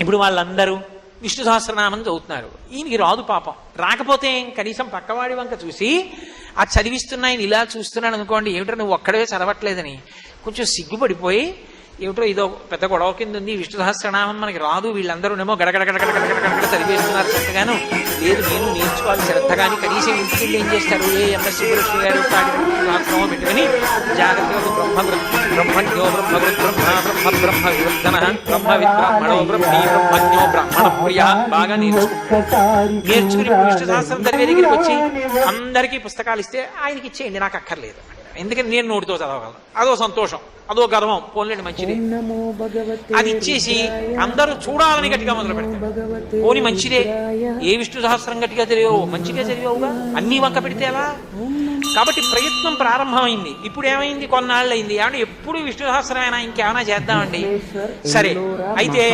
ఇప్పుడు వాళ్ళందరూ విష్ణు సహస్రనామం చదువుతున్నారు. ఈయనకి రాదు పాపం. రాకపోతే కనీసం పక్కవాడి వంక చూసి ఆ చదివిస్తున్న ఆయన ఇలా చూస్తున్నాడు అనుకోండి ఏమిటో నువ్వు ఒక్కడే చదవట్లేదని? కొంచెం సిగ్గుపడిపోయి ఏమిటో ఇదో పెద్ద గొడవ కింద ఉంది విష్ణు సహస్రనామం మనకి రాదు వీళ్ళందరూనేమో గడగడగడగడగడగడ చదివేస్తున్నారు చక్కగాను లేదు నేను నేర్చుకోవాలి శ్రద్ధగాని కనీసం ఇంటికి ఏం చేస్తారు ఏ ఎంఎస్ సుబ్బలక్ష్మి గారు పెట్టుకుని జాగ్రత్తగా బ్రహ్మ బ్రహ్మజ్ఞో బ్రహ్మ బ్రహ్మ బ్రహ్మ బ్రహ్మ వివర్ధన బ్రహ్మ విద్బ్రహ్మణో బ్రహ్మీ బ్రహ్మజ్ఞో బ్రాహ్మణ ప్రియ బాగా నేర్చుకుంటారు నేర్చుకుని ఇప్పుడు విష్ణు సహస్రం దగ్గర దగ్గరికి వచ్చి అందరికీ పుస్తకాలు ఇస్తే ఆయనకి ఇచ్చేయండి నాకు అక్కర్లేదు. ఎందుకని నేను నోటితో చదవగలను. అదో సంతోషం అదో గర్వం పోన్లేండి మంచిది. అది ఇచ్చేసి అందరూ చూడాలని గట్టిగా మొదలు పెడతారు. పోని మంచిదే. ఏ విష్ణు సహస్రం గట్టిగా తెలియవు మంచిగా చదివావుగా అన్ని వంక పెడితే ఎలా? కాబట్టి ప్రయత్నం ప్రారంభమైంది. ఇప్పుడు ఏమైంది? కొన్నాళ్ళు అయింది ఏమంటే ఎప్పుడు విష్ణు సహస్రమైనా ఇంకేమైనా చేద్దామండి. సరే అయితే